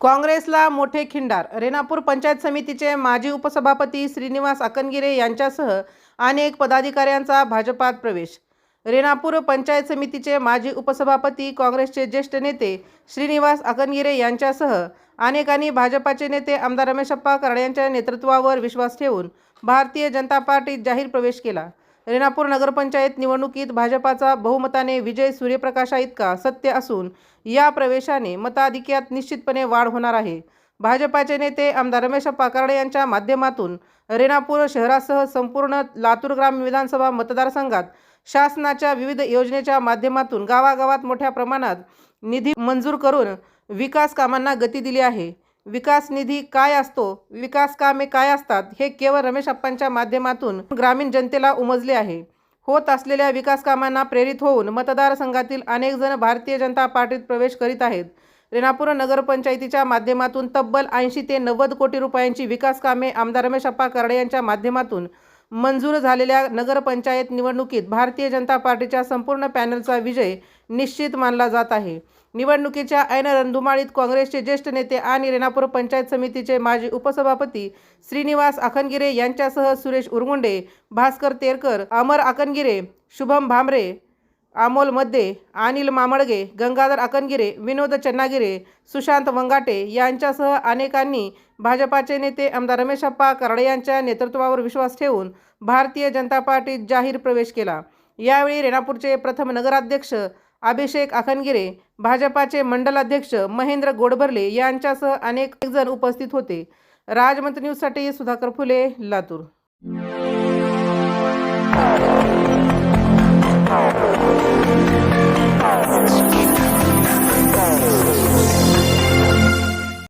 काँग्रेसला मोठे खिंडार. रेणापूर पंचायत समितीचे माजी उपसभापती श्रीनिवास अकनगिरे यांच्यासह अनेक पदाधिकाऱ्यांचा भाजपात प्रवेश. रेणापूर पंचायत समितीचे माजी उपसभापती काँग्रेसचे ज्येष्ठ नेते श्रीनिवास अकनगिरे यांच्यासह अनेकांनी भाजपाचे नेते आमदार रमेशप्पा कराड यांच्या नेतृत्वावर विश्वास ठेवून भारतीय जनता पार्टीत जाहीर प्रवेश केला. रेणापूर नगरपंचायत निवडणुकीत भाजपाचा बहुमताने विजय सूर्यप्रकाशा इतका सत्य असून या प्रवेशाने मताधिक्यात निश्चितपणे वाढ होणार आहे. भाजपाचे नेते आमदार रमेश पाकारडे यांच्या माध्यमातून रेणापूर शहरासह संपूर्ण लातूर ग्राम विधानसभा मतदारसंघात शासनाच्या विविध योजनेच्या माध्यमातून गावागावात मोठ्या प्रमाणात निधी मंजूर करून विकास कामांना गती दिली आहे. विकास निधी काय असतो? विकास कामे काय असतात? हे केवळ रमेश अप्पांच्या माध्यमातून ग्रामीण जनतेला उमजले आहे. होत असलेल्या विकास कामांना प्रेरित होऊन मतदारसंघातील अनेक जण भारतीय जनता पार्टीत प्रवेश करीत आहेत. रेणापूर नगरपंचायतीच्या माध्यमातून तब्बल ऐंशी ते नव्वद कोटी रुपयांची विकास कामे आमदार रमेश अप्पा करडे यांच्या माध्यमातून मंजूर झालेल्या नगरपंचायत निवडणुकीत भारतीय जनता पार्टीच्या संपूर्ण पॅनलचा विजय निश्चित मानला जात आहे. निवडणुकीच्या ऐन रणधुमाळीत काँग्रेसचे ज्येष्ठ नेते आणि रेणापूर पंचायत समितीचे माजी उपसभापती श्रीनिवास आखनगिरे यांच्यासह सुरेश उरगुंडे भास्कर तेरकर अमर आकनगिरे शुभम भामरे अमोलमध्ये अनिल मामळगे गंगाधर अकनगिरे विनोद चन्नागिरे सुशांत वंगाटे यांच्यासह अनेकांनी भाजपाचे नेते आमदार रमेशप्पा कराडे यांच्या नेतृत्वावर विश्वास ठेवून भारतीय जनता पार्टीत जाहीर प्रवेश केला. यावेळी रेणापूरचे प्रथम नगराध्यक्ष अभिषेक अखनगिरे भाजपाचे मंडलाध्यक्ष महेंद्र गोडभरले यांच्यासह अनेक जण उपस्थित होते. राजमंत्री न्यूजसाठी सुधाकर फुले लातूर.